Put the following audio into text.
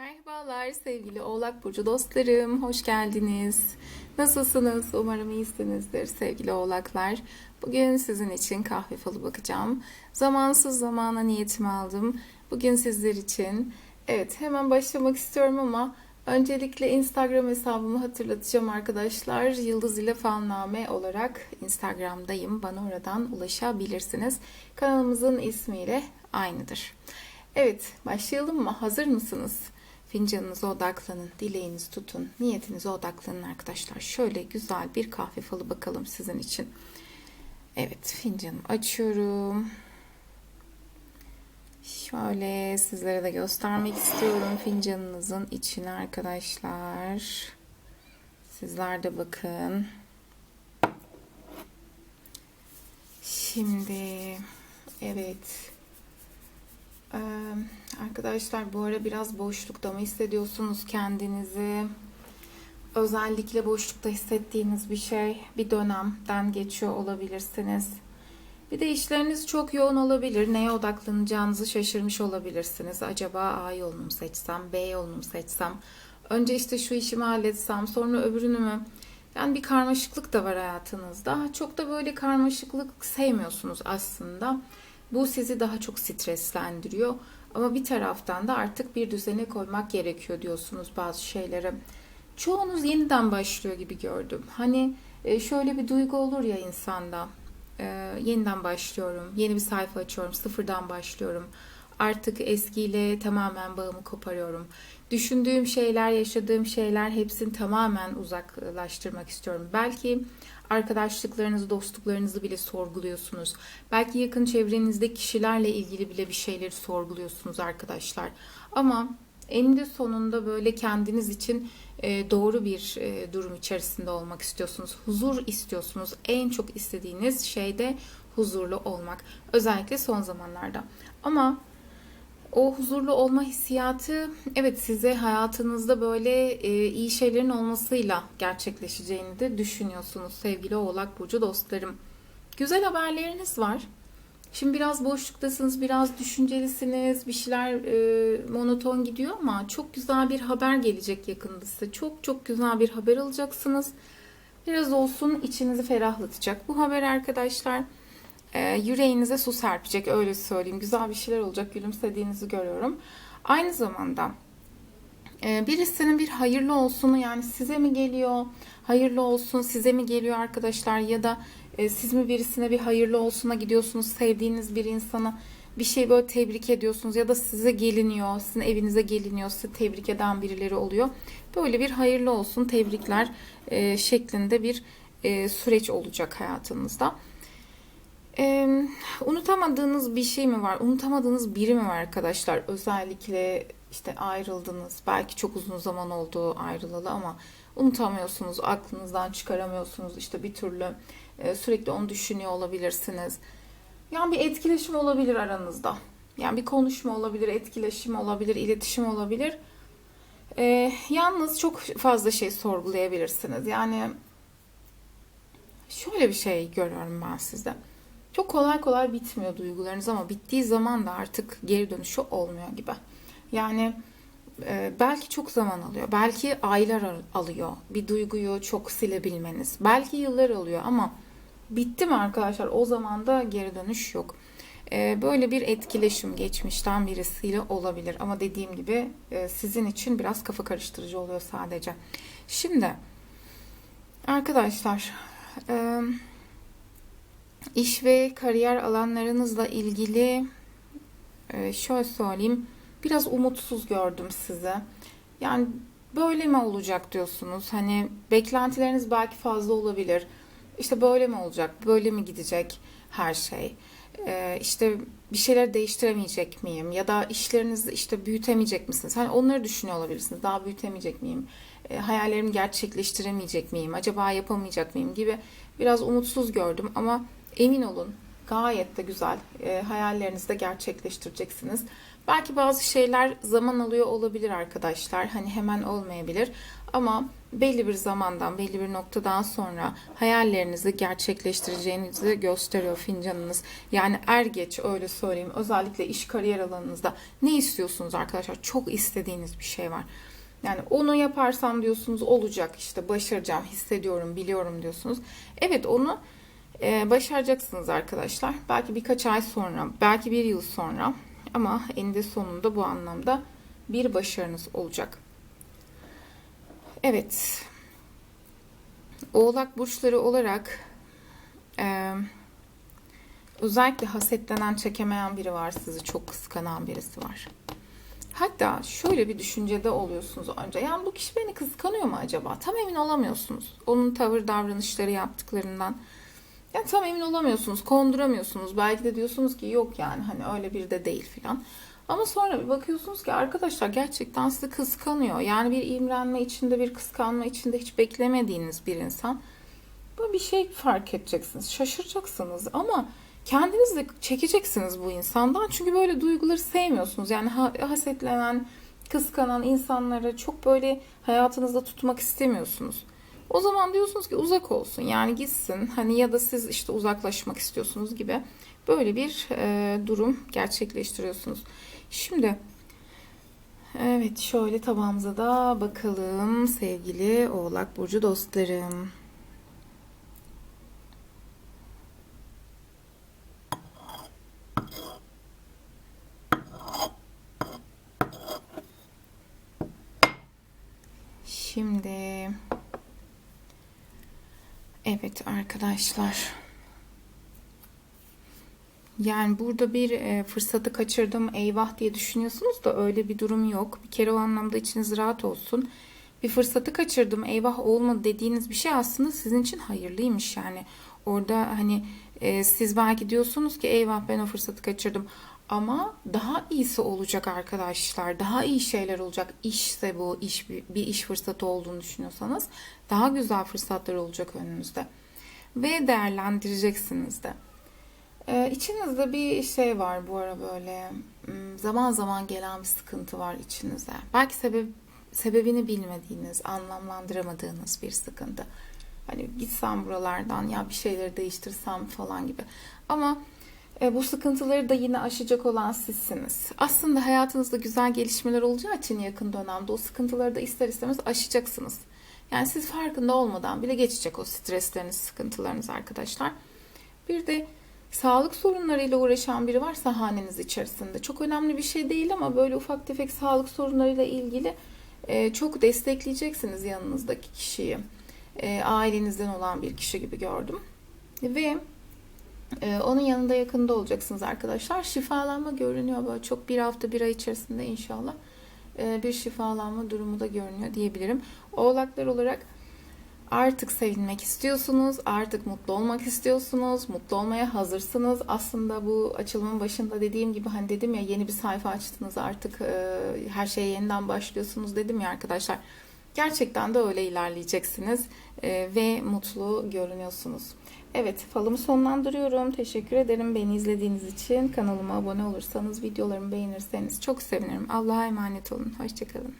Merhabalar sevgili Oğlak Burcu dostlarım, hoş geldiniz. Nasılsınız? Umarım iyisinizdir sevgili Oğlaklar. Bugün sizin için kahve falı bakacağım. Zamansız zamana niyetimi aldım. Bugün sizler için. Evet hemen başlamak istiyorum ama öncelikle Instagram hesabımı hatırlatacağım arkadaşlar. Yıldız ile Falname olarak Instagram'dayım. Bana oradan ulaşabilirsiniz. Kanalımızın ismiyle aynıdır. Evet, başlayalım mı? Hazır mısınız? Fincanınıza odaklanın, dileğinizi tutun, niyetinize odaklanın arkadaşlar. Şöyle güzel bir kahve falı bakalım sizin için. Evet, fincanımı açıyorum. Şöyle sizlere de göstermek istiyorum fincanınızın içine arkadaşlar. Sizler de bakın. Şimdi evet arkadaşlar bu ara biraz boşlukta mı hissediyorsunuz kendinizi? Özellikle boşlukta hissettiğiniz bir şey bir dönemden geçiyor olabilirsiniz. Bir de işleriniz çok yoğun olabilir. Neye odaklanacağınızı şaşırmış olabilirsiniz. Acaba A yolunu mu seçsem, B yolunu mu seçsem? Önce işte şu işimi halletsem, sonra öbürünü mü? Yani bir karmaşıklık da var hayatınızda. Çok da böyle karmaşıklık sevmiyorsunuz aslında. Bu sizi daha çok streslendiriyor. Ama bir taraftan da artık bir düzene koymak gerekiyor diyorsunuz bazı şeyleri. Çoğunuz yeniden başlıyor gibi gördüm. Hani e, şöyle bir duygu olur ya insanda. E, yeniden başlıyorum, yeni bir sayfa açıyorum, sıfırdan başlıyorum. Artık eskiyle tamamen bağımı koparıyorum. Düşündüğüm şeyler, yaşadığım şeyler hepsini tamamen uzaklaştırmak istiyorum. Belki arkadaşlıklarınızı, dostluklarınızı bile sorguluyorsunuz. Belki yakın çevrenizdeki kişilerle ilgili bile bir şeyleri sorguluyorsunuz arkadaşlar. Ama eninde sonunda böyle kendiniz için e, doğru bir e, durum içerisinde olmak istiyorsunuz. Huzur istiyorsunuz. En çok istediğiniz şey de huzurlu olmak. Özellikle son zamanlarda. Ama o huzurlu olma hissiyatı evet size hayatınızda böyle e, iyi şeylerin olmasıyla gerçekleşeceğini de düşünüyorsunuz sevgili Oğlak Burcu dostlarım. Güzel haberleriniz var. Şimdi biraz boşluktasınız, biraz düşüncelisiniz, bir şeyler e, monoton gidiyor ama çok güzel bir haber gelecek yakında size. Çok çok güzel bir haber alacaksınız. Biraz olsun içinizi ferahlatacak. Bu haber arkadaşlar e, yüreğinize su serpecek öyle söyleyeyim. Güzel bir şeyler olacak gülümsediğinizi görüyorum. Aynı zamanda e, birisinin bir hayırlı olsunu yani size mi geliyor hayırlı olsun size mi geliyor arkadaşlar ya da e, siz mi birisine bir hayırlı olsuna gidiyorsunuz sevdiğiniz bir insana bir şey böyle tebrik ediyorsunuz ya da size geliniyor, sizin evinize geliniyor, sizi tebrik eden birileri oluyor. Böyle bir hayırlı olsun, tebrikler e, şeklinde bir e, süreç olacak hayatınızda. Ee, unutamadığınız bir şey mi var? Unutamadığınız biri mi var arkadaşlar? Özellikle işte ayrıldınız. Belki çok uzun zaman oldu ayrılalı ama unutamıyorsunuz. Aklınızdan çıkaramıyorsunuz. İşte bir türlü e, sürekli onu düşünüyor olabilirsiniz. Yani bir etkileşim olabilir aranızda. Yani bir konuşma olabilir, etkileşim olabilir, iletişim olabilir. Ee, yalnız çok fazla şey sorgulayabilirsiniz. Yani şöyle bir şey görüyorum ben sizde. Çok kolay kolay bitmiyor duygularınız ama bittiği zaman da artık geri dönüşü olmuyor gibi. Yani e, belki çok zaman alıyor. Belki aylar alıyor. Bir duyguyu çok silebilmeniz. Belki yıllar alıyor ama bitti mi arkadaşlar? O zaman da geri dönüş yok. E, böyle bir etkileşim geçmişten birisiyle olabilir. Ama dediğim gibi e, sizin için biraz kafa karıştırıcı oluyor sadece. Şimdi arkadaşlar... E, İş ve kariyer alanlarınızla ilgili e, şöyle söyleyeyim biraz umutsuz gördüm sizi. Yani böyle mi olacak diyorsunuz? Hani beklentileriniz belki fazla olabilir. İşte böyle mi olacak? Böyle mi gidecek her şey? Ee, işte bir şeyler değiştiremeyecek miyim? Ya da işlerinizi işte büyütemeyecek misiniz? Hani onları düşünüyor olabilirsiniz. Daha büyütemeyecek miyim? E, hayallerimi gerçekleştiremeyecek miyim? Acaba yapamayacak mıyım? Gibi biraz umutsuz gördüm ama Emin olun gayet de güzel e, hayallerinizi de gerçekleştireceksiniz. Belki bazı şeyler zaman alıyor olabilir arkadaşlar. Hani hemen olmayabilir. Ama belli bir zamandan, belli bir noktadan sonra hayallerinizi gerçekleştireceğinizi gösteriyor fincanınız. Yani er geç öyle söyleyeyim. Özellikle iş kariyer alanınızda ne istiyorsunuz arkadaşlar? Çok istediğiniz bir şey var. Yani onu yaparsam diyorsunuz olacak işte başaracağım, hissediyorum, biliyorum diyorsunuz. Evet onu e, başaracaksınız arkadaşlar. Belki birkaç ay sonra, belki bir yıl sonra ama eninde sonunda bu anlamda bir başarınız olacak. Evet. Oğlak burçları olarak e, özellikle hasetlenen, çekemeyen biri var. Sizi çok kıskanan birisi var. Hatta şöyle bir düşüncede oluyorsunuz önce. Yani bu kişi beni kıskanıyor mu acaba? Tam emin olamıyorsunuz. Onun tavır davranışları yaptıklarından. Yani tam emin olamıyorsunuz. Konduramıyorsunuz. Belki de diyorsunuz ki yok yani hani öyle bir de değil filan. Ama sonra bir bakıyorsunuz ki arkadaşlar gerçekten sizi kıskanıyor. Yani bir imrenme içinde, bir kıskanma içinde hiç beklemediğiniz bir insan. Böyle bir şey fark edeceksiniz. Şaşıracaksınız ama kendiniz de çekeceksiniz bu insandan. Çünkü böyle duyguları sevmiyorsunuz. Yani hasetlenen, kıskanan insanları çok böyle hayatınızda tutmak istemiyorsunuz. O zaman diyorsunuz ki uzak olsun yani gitsin hani ya da siz işte uzaklaşmak istiyorsunuz gibi böyle bir e, durum gerçekleştiriyorsunuz. Şimdi evet şöyle tabağımıza da bakalım sevgili Oğlak Burcu dostlarım. Şimdi evet arkadaşlar yani burada bir e, fırsatı kaçırdım eyvah diye düşünüyorsunuz da öyle bir durum yok. Bir kere o anlamda içiniz rahat olsun. Bir fırsatı kaçırdım eyvah olmadı dediğiniz bir şey aslında sizin için hayırlıymış yani. Orada hani e, siz belki diyorsunuz ki eyvah ben o fırsatı kaçırdım. Ama daha iyisi olacak arkadaşlar. Daha iyi şeyler olacak. İşse bu iş bir iş fırsatı olduğunu düşünüyorsanız daha güzel fırsatlar olacak önünüzde. Ve değerlendireceksiniz de. Ee, içinizde bir şey var bu ara böyle hmm, zaman zaman gelen bir sıkıntı var içinize. Belki sebep sebebini bilmediğiniz, anlamlandıramadığınız bir sıkıntı. Hani gitsem buralardan ya bir şeyleri değiştirsem falan gibi. Ama e, bu sıkıntıları da yine aşacak olan sizsiniz. Aslında hayatınızda güzel gelişmeler olacağı için yakın dönemde o sıkıntıları da ister istemez aşacaksınız. Yani siz farkında olmadan bile geçecek o stresleriniz, sıkıntılarınız arkadaşlar. Bir de sağlık sorunlarıyla uğraşan biri varsa haneniz içerisinde çok önemli bir şey değil ama böyle ufak tefek sağlık sorunlarıyla ilgili e, çok destekleyeceksiniz yanınızdaki kişiyi. E, ailenizden olan bir kişi gibi gördüm. Ve e, onun yanında yakında olacaksınız arkadaşlar. Şifalanma görünüyor böyle çok bir hafta bir ay içerisinde inşallah bir şifalanma durumu da görünüyor diyebilirim. Oğlaklar olarak Artık sevinmek istiyorsunuz, artık mutlu olmak istiyorsunuz, mutlu olmaya hazırsınız. Aslında bu açılımın başında dediğim gibi hani dedim ya yeni bir sayfa açtınız artık e, her şeye yeniden başlıyorsunuz dedim ya arkadaşlar. Gerçekten de öyle ilerleyeceksiniz e, ve mutlu görünüyorsunuz. Evet falımı sonlandırıyorum. Teşekkür ederim beni izlediğiniz için. Kanalıma abone olursanız, videolarımı beğenirseniz çok sevinirim. Allah'a emanet olun. Hoşçakalın.